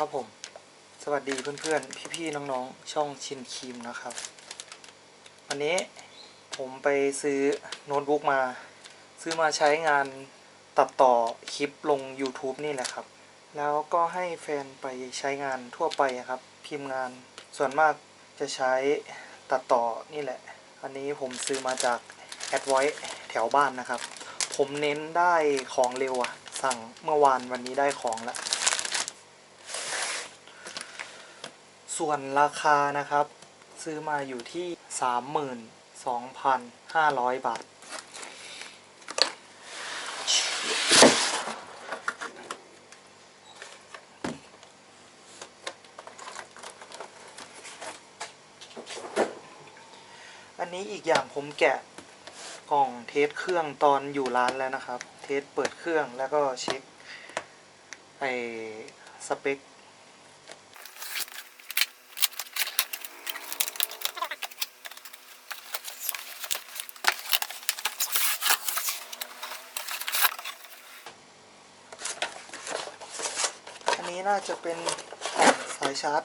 ครับผม สวัสดีเพื่อนๆ พี่ๆ น้องๆ ช่องชินครีมนะครับ วันนี้ผมไปซื้อโน้ตบุ๊กมา ซื้อมาใช้งานตัดต่อคลิปลง YouTube นี่แหละครับ แล้วก็ให้แฟนไปใช้งานทั่วไปครับ พิมพ์งานส่วนมากจะใช้ตัดต่อนี่แหละ อันนี้ผมซื้อมาจากแอดไวแถวบ้านนะครับ ผมเน้นได้ของเร็วอะสั่งเมื่อวานวันนี้ได้ของแล้ว ส่วนราคานะครับ ซื้อมาอยู่ที่ 32,500 บาท อันนี้อีกอย่างผมแกะกล่องเทสเครื่องตอนอยู่ร้านแล้วนะครับ เทสเปิดเครื่องแล้วก็เช็คไอสเปค นี้น่าจะเป็นสายชาร์จ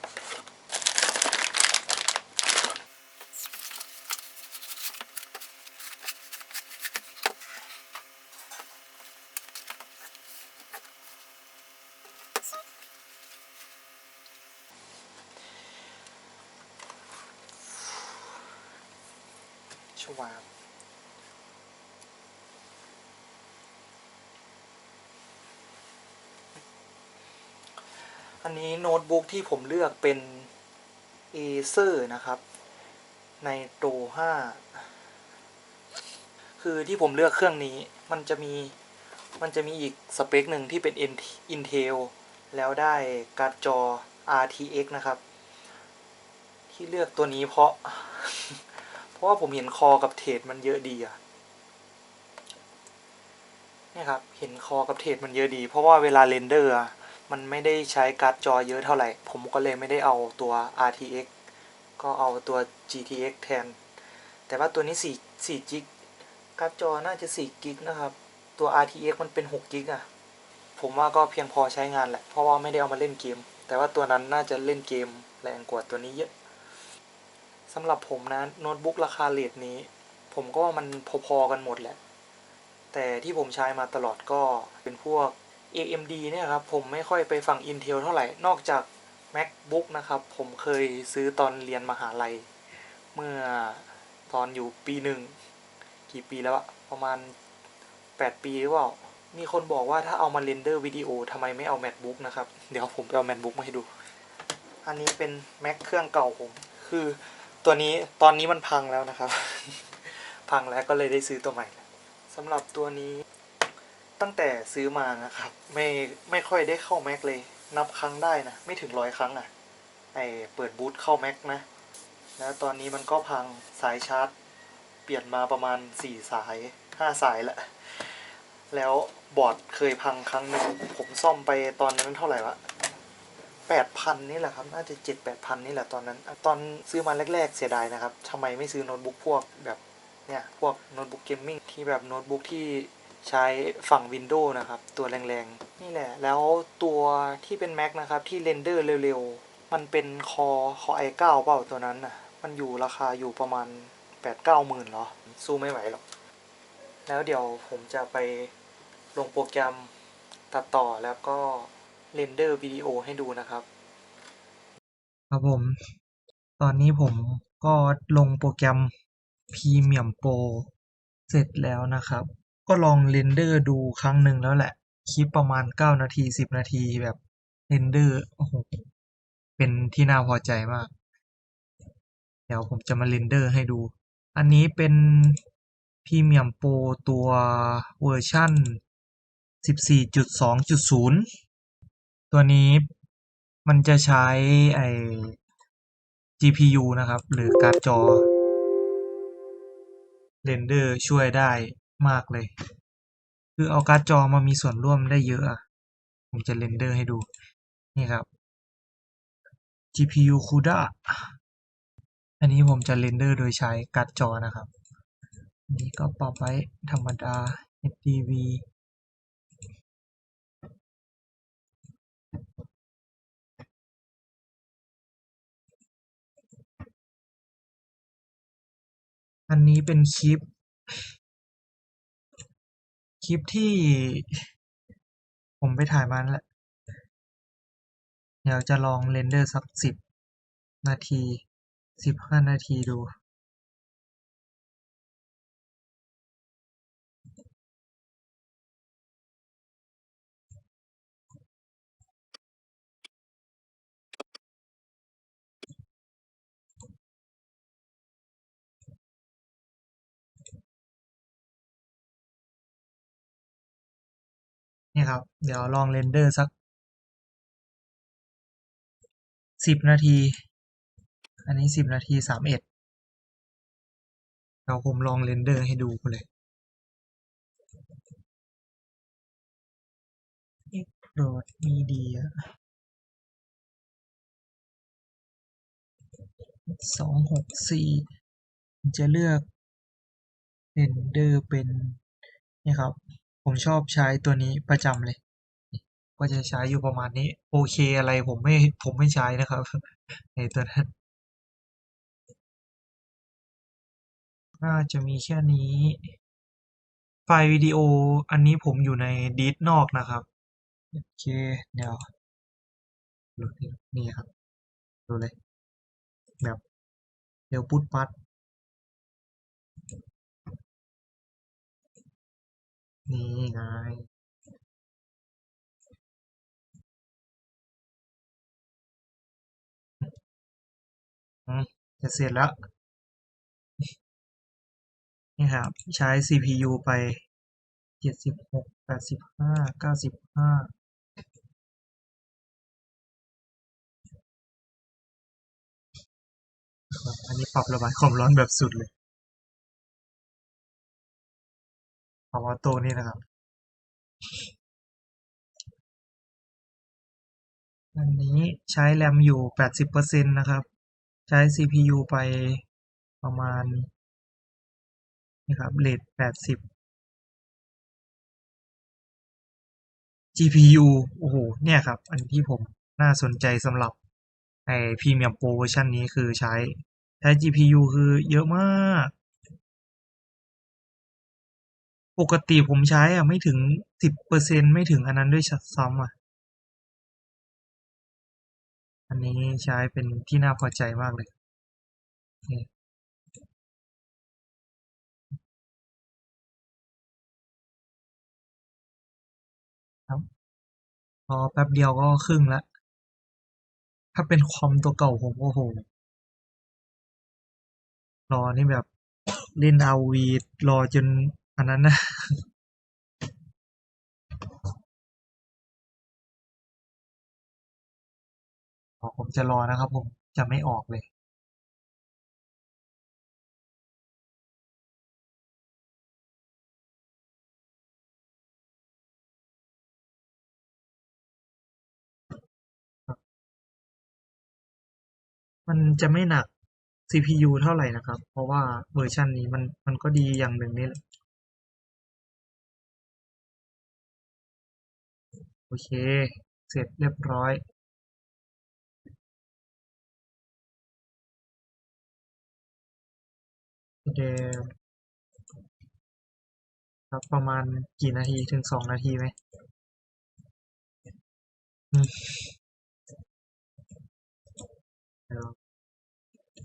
ชวาบ อันนี้โน้ตบุ๊กที่ผมเลือกเป็น Acer นะครับ ในโต5คือที่ผมเลือกเครื่องนี้มันจะมีมันจะมีอีกสเปคหนึ่งที่เป็น Intel แล้วได้การ์ดจอ RTX นะครับ ที่เลือกตัวนี้เพราะ เพราะว่าผมเห็นคอกับเทรดมันเยอะดีอะเนี่ยครับ เห็นคอกับเทรดมันเยอะดี เพราะว่าเวลาเรนเดอร์อะ มันไม่ได้ใช้การ์ดจอเยอะเท่าไหร่ ผมก็เลยไม่ได้เอาตัว RTX ก็เอาตัว GTX แทน แต่ว่าตัวนี้4 4จิกการ์ดจอน่าจะ4กิกนะครับ ตัว RTX มันเป็น6กิกอะผมว่าก็เพียงพอใช้งานแหละ เพราะว่าไม่ได้เอามาเล่นเกม แต่ว่าตัวนั้นน่าจะเล่นเกมแรงกว่าตัวนี้เยอะสำหรับผมนะโน้ตบุ๊กราคาเลทนี้ ผมก็ว่ามันพอๆกันหมดแหละ แต่ที่ผมใช้มาตลอดก็เป็นพวก AMD เนี่ยครับผมไม่ค่อยไปฝั่ง Intel เท่าไหร่ นอกจาก MacBook นะครับผมเคยซื้อตอนเรียนมหาลัย เมื่อตอนอยู่ปีหนึ่งกี่ปีแล้วอะประมาณ 8 ปีหรือเปล่า มีคนบอกว่าถ้าเอามาเรนเดอร์วิดีโอทำไมไม่เอา MacBook นะครับ เดี๋ยวผมไปเอา MacBook มาให้ดู อันนี้เป็น Mac เครื่องเก่าผม คือตัวนี้ตอนนี้มันพังแล้วนะครับ พังแล้วก็เลยได้ซื้อตัวใหม่สำหรับตัวนี้ ตั้งแต่ซื้อมานะครับ ไม่ไม่ค่อยได้เข้าแม็กเลย นับครั้งได้นะ ไม่ถึงร้อยครั้งอะ่ะไอเปิดบูทเข้าแม็กนะแล้วตอนนี้มันก็พังสายชาร์จ เปลี่ยนมาประมาณสี่สายห้าสายละแล้วบอร์ดเคยพังครั้งหนึ่งผมซ่อมไปตอนนั้นเท่าไหร่วะแปดพันนี่แหละครับ น่าจะเจ็ดแปดพันนี่แหละตอนนั้น ตอนซื้อมาแรก ๆ เสียดายนะครับทำไมไม่ซื้อโน้ตบุ๊กพวกแบบเนี่ยพวกโน้ตบุ๊กเกมมิ่งที่แบบโน้ตบุ๊กที่ ใช้ฝั่ง Windows นะครับ ตัวแรงๆ นี่แหละ แล้วตัวที่เป็น Mac นะครับ ที่เรนเดอร์เร็วๆ มันเป็นคอคอ i9 เปล่าตัวนั้นน่ะ มันอยู่ราคาอยู่ประมาณ 8-9หมื่นเหรอ สู้ไม่ไหวหรอก แล้วเดี๋ยวผมจะไปลงโปรแกรมตัดต่อแล้วก็เรนเดอร์วิดีโอให้ดูนะครับ ครับผม ตอนนี้ผมก็ลงโปรแกรม Premiere Pro เสร็จแล้วนะครับ ก็ลองเรนเดอร์ดูครั้งหนึ่งแล้วแหละ คลิปประมาณ9นาที10นาทีแบบเรนเดอร์โอ้โหเป็นที่น่าพอใจมาก เดี๋ยวผมจะมาเรนเดอร์ให้ดู อันนี้เป็น Premiere Pro ตัวเวอร์ชั่น 14.2.0 ตัวนี้มันจะใช้ไอ GPU นะครับ หรือการ์ดจอเรนเดอร์ช่วยได้ มากเลย คือเอาการ์ดจอมามีส่วนร่วมได้เยอะ ผมจะเรนเดอร์ให้ดู นี่ครับ GPU CUDA อันนี้ผมจะเรนเดอร์โดยใช้การ์ดจอนะครับ นี่ก็ปรับไว้ธรรมดา HDV อันนี้เป็นคลิป คลิปที่ผมไปถ่ายมานั่นแหละ เดี๋ยวจะลองเรนเดอร์สักสิบนาทีสิบห้านาทีดู นี่ครับ เดี๋ยวลองเรนเดอร์สักสิบนาที อันนี้สิบนาทีสามเอ็ดเดี๋ยวผมลองเรนเดอร์ให้ดูเลยโหลดมีเดียสองหกสี่จะเลือกเรนเดอร์เป็นนี่ครับ ผมชอบใช้ตัวนี้ประจำเลย ก็จะใช้อยู่ประมาณนี้ โอเคอะไรผมไม่ผมไม่ใช้นะครับในตัวนั้น น่าจะมีแค่นี้ ไฟล์วิดีโออันนี้ผมอยู่ในดิสนอกนะครับ โอเค เดี๋ยวดูนี่ครับ ดูเลย แบบ เดี๋ยวพุดปัด นี่ไงอืมจะเสร็จแล้ว นี่ครับ ใช้ CPU ไปเจ็ดสิบหกแปดสิบห้าเก้าสิบห้าอันนี้ปรับระบายความร้อนแบบสุดเลย ปรับออโต้นี่นะครับอันนี้ใช้แรมอยู่แปดสิบเปอร์เซ็นตนะครับ ใช้ CPU ไปประมาณนี่ครับเรทแปดสิบ GPU โอ้โห เนี่ยครับ อันที่ผมน่าสนใจสำหรับไอ้ Premium Pro เวอร์ชันนี้คือใช้ ใช้ GPU คือเยอะมาก ปกติผมใช้อะไม่ถึงสิบเปอร์เซ็นไม่ถึงอันนั้นด้วยซ้ำอะ อันนี้ใช้เป็นที่น่าพอใจมากเลยครับพอแป๊บเดียวก็ครึ่งละ ถ้าเป็นคอมตัวเก่าผมโอ้โห รอนี่แบบเล่นอาวีรอจน อันนั้นนะผมจะรอนะครับผมจะไม่ออกเลย มันจะไม่หนัก CPU เท่าไหร่นะครับ เพราะว่าเวอร์ชันนี้มันมันก็ดีอย่างหนึ่งนี่แหละ โอเค เสร็จเรียบร้อยเดยวครับประมาณกี่นาทีถึงสองนาทีไหม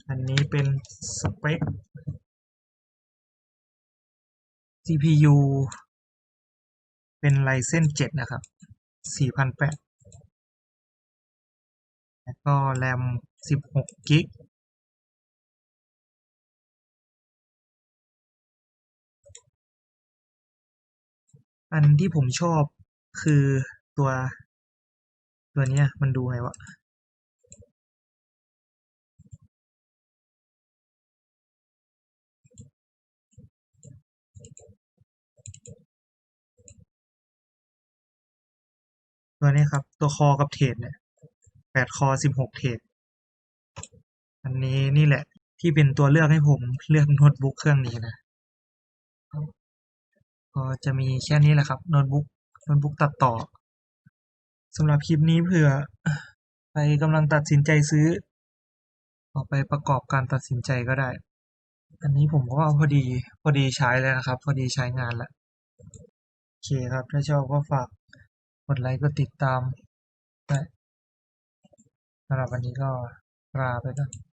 อันนี้เป็นสเปค CPU เป็น Ryzen 7นะครับ 4008 แล้วก็แรม 16กิกอันที่ผมชอบคือตัว ตัวเนี้ยมันดูไงวะ ตัวนี้ครับ ตัวคอกับเทรดเนี่ยแปดคอสิบหกเทรดอันนี้นี่แหละ ที่เป็นตัวเลือกให้ผมเลือกโน้ตบุ๊กเครื่องนี้นะก็จะมีแค่นี้แหละครับโน้ตบุ๊กโน้ตบุ๊กตัดต่อสำหรับคลิปนี้เผื่อใครกำลังตัดสินใจซื้อเอาไปประกอบการตัดสินใจก็ได้ อันนี้ผมก็เอาพอดีพอดีใช้เลยนะครับ พอดีใช้งานแล้วโอเคครับ ถ้าชอบก็ฝาก กดไลค์กดติดตามด้สำหรับวันนี้ก็ลาไปก่อน